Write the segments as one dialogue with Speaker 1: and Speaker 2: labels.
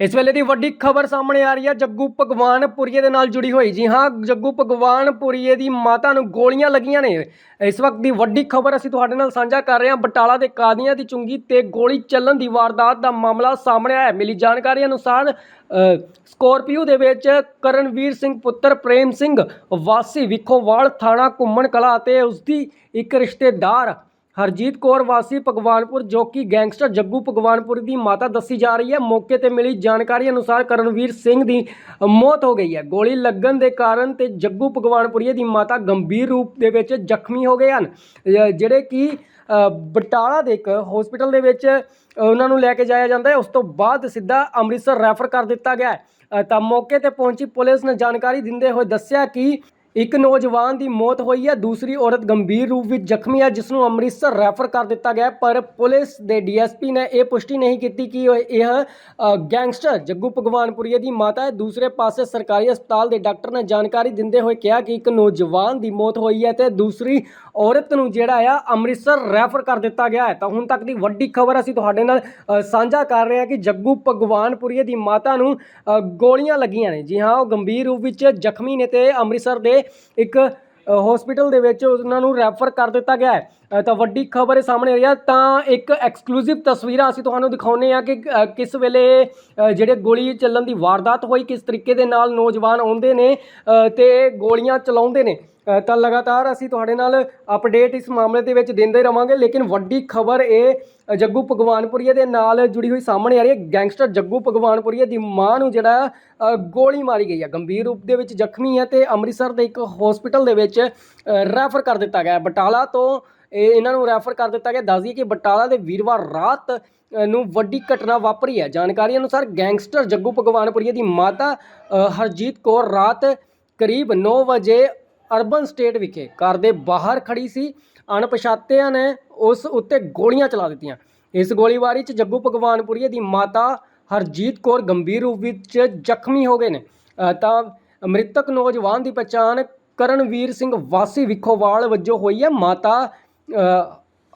Speaker 1: ਇਸ ਵੇਲੇ ਦੀ ਵੱਡੀ ਖਬਰ ਸਾਹਮਣੇ ਆ ਰਹੀ ਹੈ ਜੱਗੂ ਭਗਵਾਨਪੁਰੀਏ ਦੇ ਨਾਲ ਜੁੜੀ ਹੋਈ ਜੀ। ਹਾਂ, ਜੱਗੂ ਭਗਵਾਨਪੁਰੀਏ ਦੀ ਮਾਤਾ ਨੂੰ ਗੋਲੀਆਂ ਲੱਗੀਆਂ ਨੇ। ਇਸ ਵਕਤ ਦੀ ਵੱਡੀ ਖਬਰ ਅਸੀਂ ਤੁਹਾਡੇ ਨਾਲ ਸਾਂਝਾ ਕਰ ਰਹੇ ਹਾਂ, ਬਟਾਲਾ ਦੇ ਕਾਦੀਆਂ ਦੀ ਚੁੰਗੀ ਤੇ ਗੋਲੀ ਚੱਲਣ ਦੀ ਵਾਰਦਾਤ ਦਾ ਮਾਮਲਾ ਸਾਹਮਣੇ ਆਇਆ ਮਿਲੀ ਜਾਣਕਾਰੀ ਅਨੁਸਾਰ ਸਕੋਰਪੀਓ ਦੇ ਵਿੱਚ ਕਰਨਵੀਰ ਸਿੰਘ ਪੁੱਤਰ ਪ੍ਰੇਮ ਸਿੰਘ ਵਾਸੀ ਵਿਖੋਵਾਲ ਥਾਣਾ ਘੁੰਮਣ ਕਲਾ ਅਤੇ ਉਸਦੀ ਇੱਕ ਰਿਸ਼ਤੇਦਾਰ ਹਰਜੀਤ ਕੌਰ ਵਾਸੀ ਭਗਵਾਨਪੁਰ, ਜੋ ਕਿ ਗੈਂਗਸਟਰ ਜੱਗੂ ਭਗਵਾਨਪੁਰ ਦੀ ਮਾਤਾ ਦੱਸੀ ਜਾ ਰਹੀ ਹੈ। ਮੌਕੇ ਤੇ ਮਿਲੀ ਜਾਣਕਾਰੀ ਅਨੁਸਾਰ ਕਰਨਵੀਰ ਸਿੰਘ ਦੀ ਮੌਤ ਹੋ ਗਈ ਹੈ। ਗੋਲੀ ਲੱਗਣ ਦੇ ਕਾਰਨ ਤੇ ਜੱਗੂ ਭਗਵਾਨਪੁਰੀਏ ਦੀ ਮਾਤਾ ਗੰਭੀਰ ਰੂਪ ਦੇ ਵਿੱਚ ਜ਼ਖਮੀ ਹੋ ਗਏ ਹਨ। ਜਿਹੜੇ ਕਿ ਬਟਾਲਾ ਦੇ ਇੱਕ ਹਸਪੀਟਲ ਦੇ ਵਿੱਚ ਉਹਨਾਂ ਨੂੰ ਲੈ ਕੇ ਜਾਇਆ ਜਾਂਦਾ ਹੈ। ਉਸ ਤੋਂ ਬਾਅਦ ਸਿੱਧਾ ਅੰਮ੍ਰਿਤਸਰ ਰੈਫਰ ਕਰ ਦਿੱਤਾ ਗਿਆ ਤਾਂ ਮੌਕੇ ਤੇ ਪਹੁੰਚੀ ਪੁਲਿਸ ਨੇ ਜਾਣਕਾਰੀ ਦਿੰਦੇ ਹੋਏ ਦੱਸਿਆ ਕਿ ਇੱਕ ਨੌਜਵਾਨ ਦੀ ਮੌਤ ਹੋਈ ਹੈ, ਦੂਸਰੀ ਔਰਤ ਗੰਭੀਰ ਰੂਪ ਵਿੱਚ ਜ਼ਖਮੀ ਹੈ, ਜਿਸ ਨੂੰ ਅੰਮ੍ਰਿਤਸਰ ਰੈਫਰ ਕਰ ਦਿੱਤਾ ਗਿਆ ਪਰ ਪੁਲਿਸ ਦੇ ਡੀਐਸਪੀ ਨੇ ਇਹ ਪੁਸ਼ਟੀ ਨਹੀਂ ਕੀਤੀ ਕਿ ਇਹ ਗੈਂਗਸਟਰ ਜੱਗੂ ਭਗਵਾਨਪੁਰੀਏ ਦੀ ਮਾਤਾ ਹੈ। ਦੂਸਰੇ ਪਾਸੇ ਸਰਕਾਰੀ ਹਸਪਤਾਲ ਦੇ ਡਾਕਟਰ ਨੇ ਜਾਣਕਾਰੀ ਦਿੰਦੇ ਹੋਏ ਕਿਹਾ ਕਿ ਇੱਕ ਨੌਜਵਾਨ ਦੀ ਮੌਤ ਹੋਈ ਹੈ ਤੇ ਦੂਸਰੀ ਔਰਤ ਨੂੰ ਜਿਹੜਾ ਆ ਅੰਮ੍ਰਿਤਸਰ ਰੈਫਰ ਕਰ ਦਿੱਤਾ ਗਿਆ ਹੈ। ਤਾਂ ਹੁਣ ਤੱਕ ਦੀ ਵੱਡੀ ਖਬਰ ਅਸੀਂ ਤੁਹਾਡੇ ਨਾਲ ਸਾਂਝਾ ਕਰ ਰਹੇ ਹਾਂ ਕਿ ਜੱਗੂ ਭਗਵਾਨਪੁਰੀਏ ਦੀ ਮਾਤਾ ਨੂੰ ਗੋਲੀਆਂ ਲੱਗੀਆਂ ਨੇ। ਜੀ ਹਾਂ, ਉਹ ਗੰਭੀਰ ਰੂਪ ਵਿੱਚ ਜ਼ਖਮੀ ਨੇ ਤੇ ਅੰਮ੍ਰਿਤਸਰ ਦੇ ਇੱਕ ਹਸਪੀਟਲ ਦੇ ਵਿੱਚ ਉਹਨਾਂ ਨੂੰ ਰੈਫਰ ਕਰ ਦਿੱਤਾ ਗਿਆ ਹੈ। ਤਾਂ ਵੱਡੀ ਖਬਰ ਇਹ ਸਾਹਮਣੇ ਆ ਰਹੀ ਹੈ ਤਾਂ ਇੱਕ ਐਕਸਕਲੂਸਿਵ ਤਸਵੀਰਾਂ ਅਸੀਂ ਤੁਹਾਨੂੰ ਦਿਖਾਉਂਦੇ ਆ ਕਿ ਕਿਸ ਵੇਲੇ ਜਿਹੜੇ ਗੋਲੀ ਚੱਲਣ ਦੀ ਵਾਰਦਾਤ ਹੋਈ ਕਿਸ ਤਰੀਕੇ ਦੇ ਨਾਲ ਨੌਜਵਾਨ ਆਉਂਦੇ ਨੇ ਅ, ਤੇ ਗੋਲੀਆਂ ਚਲਾਉਂਦੇ ਨੇ। ਤਾਂ ਲਗਾਤਾਰ ਅਸੀਂ ਤੁਹਾਡੇ ਨਾਲ ਅਪਡੇਟ ਇਸ ਮਾਮਲੇ ਦੇ ਵਿੱਚ ਦਿੰਦੇ ਰਵਾਂਗੇ ਲੇਕਿਨ ਵੱਡੀ ਖਬਰ ਇਹ ਜੱਗੂ ਭਗਵਾਨਪੁਰੀਏ ਦੇ ਨਾਲ ਜੁੜੀ ਹੋਈ ਸਾਹਮਣੇ ਆ ਰਹੀ ਹੈ। ਗੈਂਗਸਟਰ ਜੱਗੂ ਭਗਵਾਨਪੁਰੀਏ ਦੀ ਮਾਂ ਨੂੰ ਜਿਹੜਾ ਗੋਲੀ ਮਾਰੀ ਗਈ ਹੈ। ਗੰਭੀਰ ਰੂਪ ਦੇ ਵਿੱਚ ਜ਼ਖਮੀ ਹੈ ਤੇ ਅੰਮ੍ਰਿਤਸਰ ਦੇ ਇੱਕ ਹਸਪੀਟਲ ਦੇ ਵਿੱਚ ਰੈਫਰ ਕਰ ਦਿੱਤਾ ਗਿਆ ਬਟਾਲਾ ਤੋਂ ਇਹ ਇਹਨਾਂ ਨੂੰ ਰੈਫਰ ਕਰ ਦਿੱਤਾ ਗਿਆ। ਦੱਸ ਦਈਏ ਕਿ ਬਟਾਲਾ ਦੇ ਵੀਰਵਾਰ ਰਾਤ ਨੂੰ ਵੱਡੀ ਘਟਨਾ ਵਾਪਰੀ ਹੈ। ਜਾਣਕਾਰੀ ਅਨੁਸਾਰ ਗੈਂਗਸਟਰ ਜੱਗੂ ਭਗਵਾਨਪੁਰੀਏ ਦੀ ਮਾਤਾ ਹਰਜੀਤ ਕੌਰ ਰਾਤ ਕਰੀਬ 9 ਵਜੇ ਅਰਬਨ ਸਟੇਟ ਵਿਖੇ ਘਰ ਦੇ ਬਾਹਰ ਖੜੀ ਸੀ। ਅਣਪਛਾਤਿਆਂ ਨੇ ਉਸ ਉੱਤੇ ਗੋਲੀਆਂ ਚਲਾ ਦਿੱਤੀਆਂ। ਇਸ ਗੋਲੀਬਾਰੀ 'ਚ ਜੱਗੂ ਭਗਵਾਨਪੁਰੀਏ ਦੀ ਮਾਤਾ, ਹਰਜੀਤ ਕੌਰ ਗੰਭੀਰ ਰੂਪ ਵਿੱਚ ਜ਼ਖਮੀ ਹੋ ਗਏ ਨੇ। ਤਾਂ ਮ੍ਰਿਤਕ ਨੌਜਵਾਨ ਦੀ ਪਛਾਣ ਕਰਨਵੀਰ ਸਿੰਘ ਵਾਸੀ ਵਿਖੋਵਾਲ ਵਜੋਂ ਹੋਈ ਹੈ। ਮਾਤਾ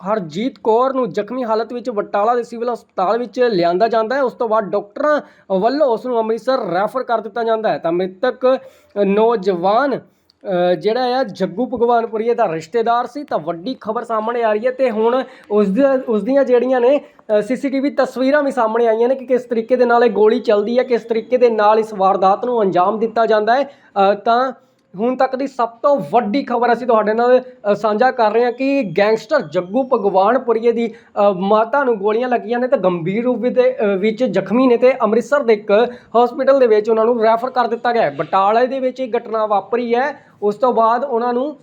Speaker 1: ਹਰਜੀਤ ਕੌਰ ਨੂੰ ਜ਼ਖਮੀ ਹਾਲਤ ਵਿੱਚ ਬਟਾਲਾ ਦੇ ਸਿਵਲ ਹਸਪਤਾਲ ਵਿੱਚ ਲਿਆਂਦਾ ਜਾਂਦਾ ਹੈ। ਉਸ ਤੋਂ ਬਾਅਦ ਡਾਕਟਰਾਂ ਵੱਲੋਂ ਉਸ ਨੂੰ ਅੰਮ੍ਰਿਤਸਰ ਰੈਫਰ ਕਰ ਦਿੱਤਾ ਜਾਂਦਾ ਹੈ। ਤਾਂ ਮ੍ਰਿਤਕ ਨੌਜਵਾਨ ਜਿਹੜਾ ਆ ਜੱਗੂ ਭਗਵਾਨਪੁਰੀਏ ਦਾ ਰਿਸ਼ਤੇਦਾਰ ਸੀ। ਤਾਂ ਵੱਡੀ ਖਬਰ ਸਾਹਮਣੇ ਆ ਰਹੀ ਹੈ ਤੇ ਹੁਣ ਉਸ ਦੀਆਂ ਉਸ ਦੀਆਂ ਜਿਹੜੀਆਂ ਨੇ ਸੀਸੀਟੀਵੀ ਤਸਵੀਰਾਂ ਵੀ ਸਾਹਮਣੇ ਆਈਆਂ ਨੇ ਕਿ ਕਿਸ ਤਰੀਕੇ ਦੇ ਨਾਲ ਇਹ ਗੋਲੀ ਚੱਲਦੀ ਹੈ, ਕਿਸ ਤਰੀਕੇ ਦੇ ਨਾਲ ਇਸ ਵਾਰਦਾਤ ਨੂੰ ਅੰਜਾਮ ਦਿੱਤਾ ਜਾਂਦਾ ਹੈ। ਤਾਂ ਹੁਣ ਤੱਕ ਦੀ ਸਭ ਤੋਂ ਵੱਡੀ ਖਬਰ ਅਸੀਂ ਤੁਹਾਡੇ ਨਾਲ ਸਾਂਝਾ ਕਰ ਰਹੇ ਹਾਂ ਕਿ ਗੈਂਗਸਟਰ ਜੱਗੂ ਭਗਵਾਨਪੁਰੀਏ ਦੀ ਮਾਤਾ ਨੂੰ ਗੋਲੀਆਂ ਲੱਗੀਆਂ ਨੇ ਤੇ ਗੰਭੀਰ ਰੂਪ ਦੇ ਵਿੱਚ ਜ਼ਖਮੀ ਨੇ ਤੇ ਅੰਮ੍ਰਿਤਸਰ ਦੇ ਇੱਕ ਹਸਪੀਟਲ ਦੇ ਵਿੱਚ ਉਹਨਾਂ ਨੂੰ ਰੈਫਰ ਕਰ ਦਿੱਤਾ ਗਿਆ ਹੈ। ਬਟਾਲੇ ਦੇ ਵਿੱਚ ਇਹ ਘਟਨਾ ਵਾਪਰੀ ਹੈ। ਉਸ ਤੋਂ ਬਾਅਦ ਉਹਨਾਂ ਨੂੰ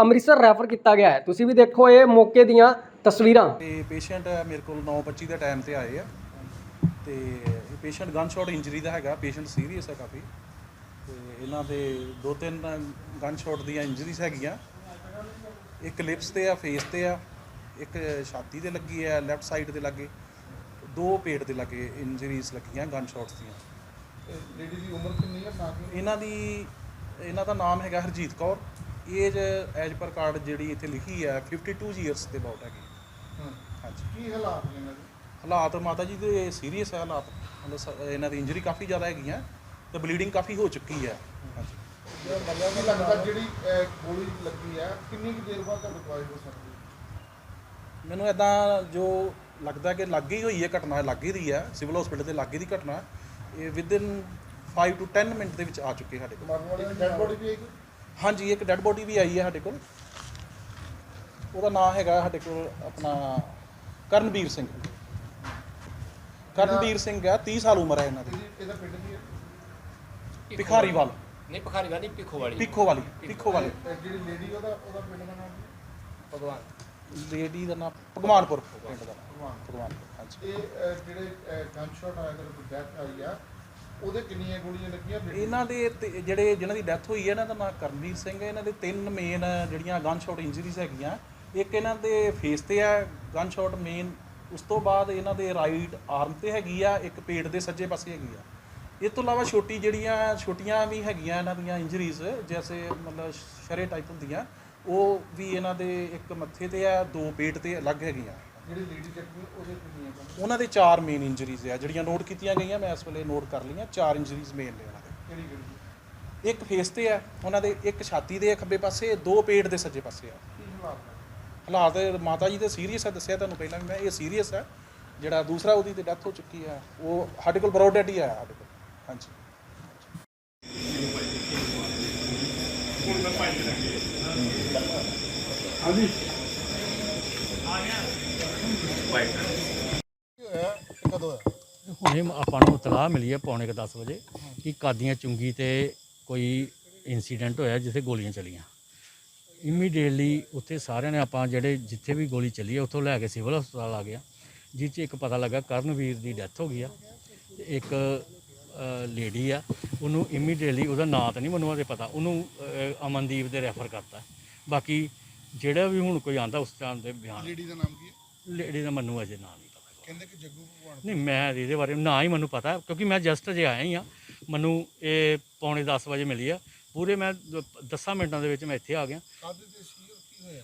Speaker 1: ਅੰਮ੍ਰਿਤਸਰ ਰੈਫਰ ਕੀਤਾ ਗਿਆ ਹੈ। ਤੁਸੀਂ ਵੀ ਦੇਖੋ ਇਹ ਮੌਕੇ ਦੀਆਂ ਤਸਵੀਰਾਂ।
Speaker 2: ਤੇ ਪੇਸ਼ੈਂਟ ਮੇਰੇ ਕੋਲ 9:25 ਦੇ ਟਾਈਮ ਤੇ ਆਏ ਆ। ਤੇ ਪੇਸ਼ੈਂਟ ਗਨ ਸ਼ਾਟ ਇੰਜਰੀ ਦਾ ਹੈਗਾ। ਪੇਸ਼ੈਂਟ ਸੀਰੀਅਸ ਹੈ ਕਾਫੀ। ਇਹਨਾਂ ਦੇ ਦੋ ਤਿੰਨ ਗਨ ਸ਼ਾਟ ਦੀਆਂ ਇੰਜਰੀਜ਼ ਹੈਗੀਆਂ। ਇੱਕ ਲਿਪਸ ਤੇ ਆ ਫੇਸ ਤੇ ਆ ਇੱਕ ਛਾਤੀ ਤੇ ਲੱਗੀ ਹੈ ਲੈਫਟ ਸਾਈਡ ਤੇ ਲੱਗੇ ਦੋ ਪੇਟ ਦੇ ਲੱਗੇ ਇੰਜਰੀਜ਼ ਲੱਗੀਆਂ ਗਨ ਸ਼ਾਟਸ ਦੀਆਂ।
Speaker 3: ਲੇਡੀ ਦੀ ਉਮਰ ਕਿੰਨੀ ਹੈ ਕਿ
Speaker 2: ਇਹਨਾਂ ਦੀ ਇਹਨਾਂ ਦਾ ਨਾਮ ਹੈਗਾ Harjeet Kaur. Age as per card ਜਿਹੜੀ ਇੱਥੇ ਲਿਖੀ ਹੈ 52 ਇਅਰਸ ਦੇ ਅਬਾਊਟ ਹੈਗੀ।
Speaker 3: ਹਾਂ।
Speaker 2: ਹਾਂਜੀ।
Speaker 3: ਕੀ ਹਾਲਾਤ ਨੇ ਇਹਨਾਂ ਦੇ?
Speaker 2: ਹਾਲਾਤ ਮਾਤਾ ਜੀ ਦੇ ਸੀਰੀਅਸ ਹੈ ਹਾਲਾਤ। ਮਤਲਬ ਇਹਨਾਂ ਦੀ ਇੰਜਰੀ ਕਾਫੀ ਜ਼ਿਆਦਾ ਹੈਗੀਆਂ ਤੇ ਬਲੀਡਿੰਗ ਕਾਫੀ ਹੋ ਚੁੱਕੀ ਹੈ
Speaker 3: ਕੀ ਲੱਗਦਾ ਜਿਹੜੀ ਅਹ, ਗੋਲੀ ਲੱਗੀ ਹੈ ਕਿੰਨੀ ਕੁ ਦੇਰ ਬਾਅਦ ਤੁਹਾਨੂੰ ਦਵਾਈ ਹੋ ਸਕਦੀ ਹੈ
Speaker 2: ਮੈਨੂੰ ਇਦਾਂ ਜੋ ਲੱਗਦਾ ਕਿ ਲੱਗ ਹੀ ਹੋਈ ਹੈ ਘਟਨਾ ਲੱਗ ਹੀ ਰਹੀ ਹੈ ਸਿਵਲ ਹਸਪੀਟਲ ਤੇ ਲੱਗ ਹੀ ਦੀ ਘਟਨਾ ਹੈ। ਇਹ ਵਿਦਿਨ 5 ਟੂ 10 ਮਿੰਟ ਦੇ ਵਿੱਚ ਆ ਚੁੱਕੇ ਸਾਡੇ ਕੋਲ।
Speaker 3: ਮਰਨ ਵਾਲੇ ਦੀ ਡੈਡ ਬੋਡੀ ਵੀ ਆਏਗੀ
Speaker 2: ਹਾਂਜੀ ਇੱਕ ਡੈੱਡ ਬੋਡੀ ਵੀ ਆਈ ਹੈ ਸਾਡੇ ਕੋਲ। ਉਹਦਾ ਨਾਮ ਹੈਗਾ ਸਾਡੇ ਕੋਲ ਆਪਣਾ ਕਰਨਵੀਰ ਸਿੰਘ। ਕਰਨਵੀਰ ਸਿੰਘ ਹੈ 30 ਸਾਲ ਉਮਰ ਹੈ ਇਹਨਾਂ ਦੀ।
Speaker 3: ਇਹਦੀ ਇਹਦਾ ਪਿੰਡ ਵੀ ਹੈ?
Speaker 2: ਭਿਖਾਰੀਵਾਲ।
Speaker 4: ਨਹੀਂ ਭਖਾਰੀ ਵਾਲੀ ਪਿੱਖੋ ਵਾਲੀ।
Speaker 2: ਪਿੱਖੋ ਵਾਲੀ ਪਿੱਖੋ ਵਾਲੀ।
Speaker 3: ਜਿਹੜੀ ਲੇਡੀ ਉਹਦਾ ਉਹਦਾ ਪਿੰਡ ਦਾ ਨਾਮ ਕੀ?
Speaker 4: ਭਗਵਾਨ।
Speaker 2: ਲੇਡੀ ਦਾ ਨਾਮ ਭਗਵਾਨਪੁਰ ਪਿੰਡ ਦਾ।
Speaker 3: ਭਗਵਾਨ
Speaker 2: ਭਗਵਾਨਪੁਰ ਹਾਂਜੀ।
Speaker 3: ਇਹ ਅਹ, ਜਿਹੜੇ ਗਨ ਸ਼ਾਟ ਆਇਆ ਤੇ ਕੋਈ ਡੈਥ ਆਈ ਆ ਉਹਦੇ ਕਿੰਨੀਆਂ ਗੋਲੀਆਂ ਲੱਗੀਆਂ? lady
Speaker 2: ਇਹਨਾਂ ਦੇ ਜਿਹੜੇ ਜਿਨ੍ਹਾਂ ਦੀ ਡੈਥ ਹੋਈ ਹੈ ਇਹਨਾਂ ਦਾ ਨਾਮ ਕਰਨਵੀਰ ਸਿੰਘ ਹੈ ਇਹਨਾਂ ਦੇ ਤਿੰਨ ਮੇਨ ਜਿਹੜੀਆਂ ਗਨ ਸ਼ਾਟ ਇੰਜਰੀਜ਼ ਹੈਗੀਆਂ ਇੱਕ ਇਹਨਾਂ ਦੇ ਫੇਸ ਤੇ ਹੈ ਗਨ ਸ਼ਾਟ ਮੇਨ ਉਸ ਤੋਂ ਬਾਅਦ ਇਹਨਾਂ ਦੇ ਰਾਈਟ ਆਰਮ ਤੇ ਹੈਗੀ ਆ ਇੱਕ ਪੇਟ ਦੇ ਸੱਜੇ ਪਾਸੇ ਹੈਗੀ ਆ। ਇਹ ਤੋਂ ਇਲਾਵਾ ਛੋਟੀ ਜਿਹੜੀਆਂ ਛੋਟੀਆਂ ਵੀ ਹੈਗੀਆਂ ਇਹਨਾਂ ਦੀਆਂ ਇੰਜਰੀਜ਼ ਜੈਸੇ ਮਤਲਬ ਸ਼ਰੇ ਟਾਈਪ ਹੁੰਦੀਆਂ ਉਹ ਵੀ ਇਹਨਾਂ ਦੇ ਇੱਕ ਮੱਥੇ ਤੇ ਆ ਦੋ ਪੇਟ ਤੇ ਅਲੱਗ ਹੈਗੀਆਂ।
Speaker 3: ਜਿਹੜੇ ਲੇਡੀ ਜ਼ਖਮੀ ਉਹਦੇ ਕਿੰਨੀਆਂ?
Speaker 2: ਉਹਨਾਂ ਦੇ ਚਾਰ ਮੇਨ ਇੰਜਰੀਜ਼ ਆ ਜਿਹੜੀਆਂ ਨੋਟ ਕੀਤੀਆਂ ਗਈਆਂ ਮੈਂ ਇਸ ਵੇਲੇ ਨੋਟ ਕਰ ਲਈਆਂ ਚਾਰ ਇੰਜਰੀਜ਼ ਮੇਨ ਨੇ ਉਹਨਾਂ ਦੇ।
Speaker 3: ਕਿਹੜੀ ਕਿਹੜੀ
Speaker 2: ਇੱਕ ਫੇਸ ਤੇ ਆ ਉਹਨਾਂ ਦੇ ਇੱਕ ਛਾਤੀ ਦੇ ਖੱਬੇ ਪਾਸੇ ਦੋ ਪੇਟ ਦੇ ਸੱਜੇ ਪਾਸੇ ਆ।
Speaker 3: ਹਾਲਾਤ ਹੈ
Speaker 2: ਮਾਤਾ ਜੀ ਦੇ ਸੀਰੀਅਸ ਆ ਦੱਸਿਆ ਤੁਹਾਨੂੰ ਪਹਿਲਾਂ ਵੀ ਮੈਂ ਇਹ ਸੀਰੀਅਸ ਹੈ ਜਿਹੜਾ ਦੂਸਰਾ ਉਹਦੀ ਤੇ ਡੈਥ ਹੋ ਚੁੱਕੀ ਆ ਉਹ ਸਾਡੇ ਕੋਲ ਬਰੋਡ ਡੈਡ ਹੀ ਆਇਆ ਸਾਡੇ ਕੋਲ। ਹਾਂਜੀ।
Speaker 3: ਕੀ ਹੋਇਆ ਤੇ ਕਦੋਂ ਹੋਇਆ
Speaker 5: ਹੁਣੇ ਆਪਾਂ ਨੂੰ ਇਤਲਾਹ ਮਿਲੀ ਹੈ ਪੌਣੇ ਕੁ 10 ਵਜੇ ਕਿ ਕਾਦੀਆਂ ਚੁੰਗੀ ਤੇ ਕੋਈ ਇਨਸੀਡੈਂਟ ਹੋਇਆ ਜਿੱਥੇ ਗੋਲੀਆਂ ਚਲੀਆਂ। ਇਮੀਡੀਏਟਲੀ ਉੱਥੇ ਸਾਰਿਆਂ ਨੇ ਆਪਾਂ ਜਿਹੜੇ ਜਿੱਥੇ ਵੀ ਗੋਲੀ ਚੱਲੀ ਹੈ ਉੱਥੋਂ ਲੈ ਕੇ ਸਿਵਲ ਹਸਪਤਾਲ ਆ ਗਿਆ ਜਿਸ 'ਚ ਇੱਕ ਪਤਾ ਲੱਗਾ ਕਰਨਵੀਰ ਦੀ ਡੈਥ ਹੋ ਗਈ ਆ ਤੇ ਇੱਕ ਲੇਡੀ ਆ ਉਹਨੂੰ ਇਮੀਡੀਏਟਲੀ ਉਹਦਾ ਨਾਂ ਤਾਂ ਨਹੀਂ ਮੈਨੂੰ ਉਹਦੇ ਪਤਾ ਉਹਨੂੰ ਅਮਨਦੀਪ ਦੇ ਰੈਫਰ ਕਰਤਾ। ਬਾਕੀ ਜਿਹੜਾ ਵੀ ਹੁਣ ਕੋਈ ਆਂਦਾ ਉਸ ਟਾਈਮ ਦੇ ਬਿਆਨ।
Speaker 3: ਲੇਡੀ ਦਾ ਨਾਮ ਕੀ ਹੈ?
Speaker 5: ਲੇਡੀ ਦਾ ਮੈਨੂੰ ਅਜੇ ਨਾਂ ਨਹੀਂ ਪਤਾ
Speaker 3: ਕਹਿੰਦੇ ਕਿ ਜੱਗੂ ਭਗਵਾਨ
Speaker 5: ਨਹੀਂ ਮੈਂ ਇਹਦੇ ਬਾਰੇ ਨਾ ਹੀ ਮੈਨੂੰ ਪਤਾ ਕਿਉਂਕਿ ਮੈਂ ਜਸਟ ਅਜੇ ਆਇਆ ਹੀ ਆ। ਮੈਨੂੰ ਇਹ ਪੌਣੇ 10 ਵਜੇ ਮਿਲੀ ਆ। ਪੂਰੇ ਮੈਂ 10 ਮਿੰਟਾਂ ਦੇ ਵਿੱਚ ਮੈਂ ਇੱਥੇ ਆ ਗਿਆ।
Speaker 3: ਕਾਦੇ ਤੇ ਸੀ?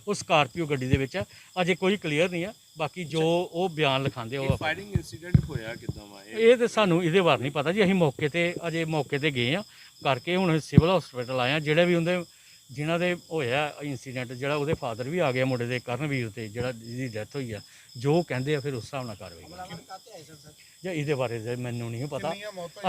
Speaker 5: ਉਹ ਸਕਾਰਪੀਓ ਗੱਡੀ ਦੇ ਵਿੱਚ ਆ। ਅਜੇ ਕੋਈ ਕਲੀਅਰ ਨਹੀਂ ਆ। ਬਾਕੀ ਜੋ ਉਹ ਬਿਆਨ ਲਿਖਾਉਂਦੇ ਉਹ ਆਪਾਂ-
Speaker 6: ਫਾਇਰਿੰਗ ਇਨਸੀਡੈਂਟ ਹੋਇਆ ਕਿਦਾਂ ਵਾ? ਇਹ
Speaker 5: ਇਹ ਤੇ ਸਾਨੂੰ ਇਹਦੇ ਬਾਰੇ ਨਹੀਂ ਪਤਾ ਜੀ। ਅਸੀਂ ਮੌਕੇ ਤੇ ਅਜੇ ਮੌਕੇ ਤੇ ਗਏ ਆ। ਕਰਕੇ ਹੁਣ ਸਿਵਲ ਹਸਪੀਟਲ ਆਏ ਆ। ਜਿਹੜੇ ਵੀ ਉਹਦੇ ਜਿਨ੍ਹਾਂ ਦੇ ਹੋਇਆ ਇਨਸੀਡੈਂਟ ਜਿਹੜਾ ਉਹਦੇ ਫਾਦਰ ਵੀ ਆ ਗਿਆ ਮੁੰਡੇ ਦੇ ਕਰਨਵੀਰ ਤੇ ਜਿਹੜਾ ਜਿਹਦੀ ਡੈਥ ਹੋਈ ਆ ਜੋ ਕਹਿੰਦੇ ਆ ਫਿਰ ਉਸ ਹਿਸਾਬ ਨਾਲ ਕਾਰਵਾਈ ਕਰਾਂਗੇ। ਜਾਂ ਇਹਦੇ ਬਾਰੇ ਤਾਂ ਮੈਨੂੰ ਨਹੀਂ ਪਤਾ।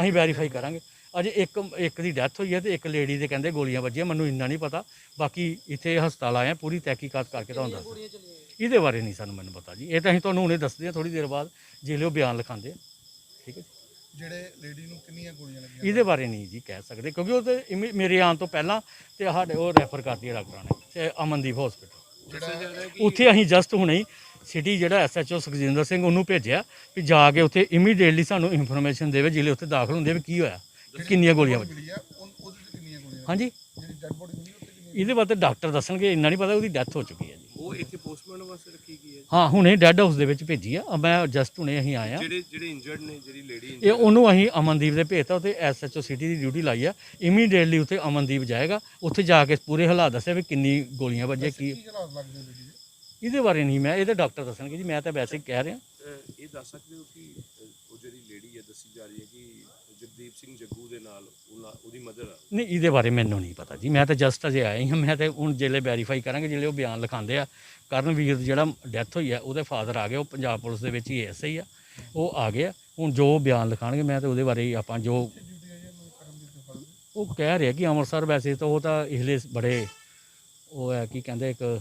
Speaker 5: ਅਸੀਂ ਵੈਰੀਫਾਈ ਕਰਾਂਗੇ। ਅਜੇ ਇੱਕ ਇੱਕ ਦੀ ਡੈਥ ਹੋਈ ਹੈ ਤੇ ਇੱਕ ਲੇਡੀ ਦੇ ਕਹਿੰਦੇ ਗੋਲੀਆਂ ਵੱਜੀਆਂ ਮੈਨੂੰ ਇੰਨਾ ਨਹੀਂ ਪਤਾ। ਬਾਕੀ ਇੱਥੇ ਹਸਪਤਾਲ ਆਏ ਆ ਪੂਰੀ ਤਹਿਕੀਕਾਤ ਕਰਕੇ ਤੁਹਾਨੂੰ ਦੱਸ ਇਹਦੇ ਬਾਰੇ ਨਹੀਂ ਸਾਨੂੰ ਮੈਨੂੰ ਪਤਾ ਜੀ। ਇਹ ਤਾਂ ਅਸੀਂ ਤੁਹਾਨੂੰ ਹੁਣੇ ਦੱਸਦੇ ਹਾਂ ਥੋੜੀ ਦੇਰ ਬਾਅਦ ਜਿਹੜੇ ਉਹ ਬਿਆਨ ਲਿਖਾਉਂਦੇ ਆ। ਠੀਕ ਹੈ ਜੀ?
Speaker 3: ਜਿਹੜੇ ਲੇਡੀ ਨੂੰ ਕਿੰਨੀਆਂ ਗੋਲੀਆਂ ਲੱਗੀਆਂ?
Speaker 5: ਇਹਦੇ ਬਾਰੇ ਨਹੀਂ ਜੀ ਕਹਿ ਸਕਦੇ ਕਿਉਂਕਿ ਉਹ ਤੇ ਇਮੀ- ਮੇਰੇ ਆਉਣ ਤੋਂ ਪਹਿਲਾਂ ਤੇ ਸਾਡੇ ਉਹ ਰੈਫਰ ਕਰਦੀ ਹੈ ਡਾਕਟਰਾਂ ਨੇ ਤੇ ਅਮਨਦੀਪ ਹਸਪੀਟਲ
Speaker 3: ਜਿਹੜਾ
Speaker 5: ਉੱਥੇ ਅਸੀਂ ਜਸਟ ਹੁਣੇ ਹੀ ਸਿਟੀ ਜਿਹੜਾ ਐਸਐਚਓ ਸੁਖਜਿੰਦਰ ਸਿੰਘ ਉਹਨੂੰ ਭੇਜਿਆ ਵੀ ਜਾ ਕੇ ਉੱਥੇ ਇਮੀਡੀਏਟਲੀ ਸਾਨੂੰ ਇਨਫੋਰਮੇਸ਼ਨ ਦੇਵੇ ਜ਼ਿਲ੍ਹੇ ਉੱਥੇ ਦਾਖਲ ਹੁੰਦੇ ਵੀ ਕੀ ਹੋਇਆ। ਕਿੰਨੀਆਂ ਗੋਲੀਆਂ ਵੱਜੀਆਂ?
Speaker 3: ਮਿਲੀ ਆ ਉਹ- ਉਹਦੇ ਤੇ ਕਿੰਨੀਆਂ ਗੋਲੀਆਂ
Speaker 5: ਹਾਂਜੀ।
Speaker 3: ਜਿਹੜੀ ਡੈਡ ਬੋਡੀ ਮਿਲੀ ਉੱਤੇ ਕਿੰਨੀਆਂ
Speaker 5: ਇਹਦੇ ਬਾਰੇ ਤਾਂ ਡਾਕਟਰ ਦੱਸਣਗੇ ਇੰਨਾ ਨਹੀਂ ਪਤਾ ਉਹਦੀ ਡੈਥ ਹੋ ਚੁੱਕੀ ਹੈ ਜੀ।
Speaker 6: ਉਹ ਇੱਥੇ ਪੋਸਟਮਾਰਟਮ ਵਾਸਤੇ ਰੱਖੀ ਗਈ ਹੈ।
Speaker 5: ਹਾਂ ਹੁਣੇ ਡੈੱਡ ਹਾਊਸ ਦੇ ਵਿੱਚ ਭੇਜੀ ਆ। ਮੈਂ ਜਸਟ ਹੁਣੇ ਅਸੀਂ ਆਏ ਆ।
Speaker 6: ਜਿਹੜੇ ਜਿਹੜੇ ਇੰਜਰਡ ਨੇ ਜਿਹੜੀ ਲੇਡੀ
Speaker 5: ਇਹ ਉਹਨੂੰ ਅਸੀਂ ਅਮਨਦੀਪ ਦੇ ਭੇਜਤਾ ਉੱਥੇ ਐਸਐਚਓ ਸਿਟੀ ਦੀ ਡਿਊਟੀ ਲਾਈ ਆ। ਇਮੀਡੀਏਟਲੀ ਉੱਥੇ ਅਮਨਦੀਪ ਜਾਏਗਾ। ਉੱਥੇ ਜਾ ਕੇ ਪੂਰੇ ਹਾਲਾਤ ਦੱਸਿਆ ਵੀ ਕਿੰਨੀ ਗੋਲੀਆਂ ਵੱਜੀਆਂ ਕੀ
Speaker 3: ਕੀ ਹਾਲਾਤ ਲੱਗਦੇ ਲੇਡੀ ਦੇ
Speaker 5: ਇਹਦੇ ਬਾਰੇ ਨਹੀਂ ਮੈਂ ਇਹ ਤਾਂ ਡਾਕਟਰ ਦੱਸਣਗੇ ਜੀ ਮੈਂ ਤਾਂ ਵੈਸੇ ਹੀ ਕਹਿ ਰਿਹਾ।
Speaker 6: ਇਹ ਦੱਸ ਸਕਦੇ ਹੋ ਕਿ ਅਹ, ਉਹ ਜਿਹੜੀ ਲੇਡੀ ਹੈ ਦੱਸੀ ਜਾ ਰਹੀ ਹੈ ਕਿ ਜਗਦੀਪ ਸਿੰਘ ਜੱਗੂ ਦੇ ਨਾਲ ਉਹਨਾਂ- ਉਹਦੀ ਮਦਰ ਆ।
Speaker 5: ਨਹੀਂ, ਇਹਦੇ ਬਾਰੇ ਮੈਨੂੰ ਨਹੀਂ ਪਤਾ ਜੀ। ਮੈਂ ਤਾਂ ਜਸਟ ਅਜੇ ਆਇਆ ਹੀ ਹਾਂ। ਮੈਂ ਤਾਂ ਹੁਣ ਜਿਹੜੇ ਵੈਰੀਫਾਈ ਕਰਾਂਗੇ ਜਿਹੜੇ ਉਹ ਬਿਆਨ ਲਿਖਾਉਂਦੇ ਆ। ਕਰਨਵੀਰ ਦੀ ਜਿਹੜਾ ਡੈਥ ਹੋਈ ਆ, ਉਹਦੇ ਫਾਦਰ ਆ ਗਏ। ਉਹ ਪੰਜਾਬ ਪੁਲਿਸ ਦੇ ਵਿੱਚ ਹੀ ਐਸਆਈ ਆ। ਉਹ ਆ ਗਏ ਆ। ਹੁਣ ਜੋ ਬਿਆਨ ਲਿਖਾਣਗੇ ਮੈਂ ਤਾਂ ਉਹਦੇ ਬਾਰੇ ਹੀ ਆਪਾਂ ਜੋ ਉਹ ਕਹਿ ਰਿਹਾ ਕਿ ਅੰਮ੍ਰਿਤਸਰ ਵੈਸੇ ਤਾਂ ਉਹ ਤਾਂ ਇਸਲੇ ਬੜੇ ਉਹ ਹੈ, ਕੀ ਕਹਿੰਦੇ ਇੱਕ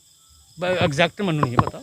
Speaker 5: ਐਗਜ਼ੈਕਟ ਮੈਨੂੰ ਨਹੀਂ ਪਤਾ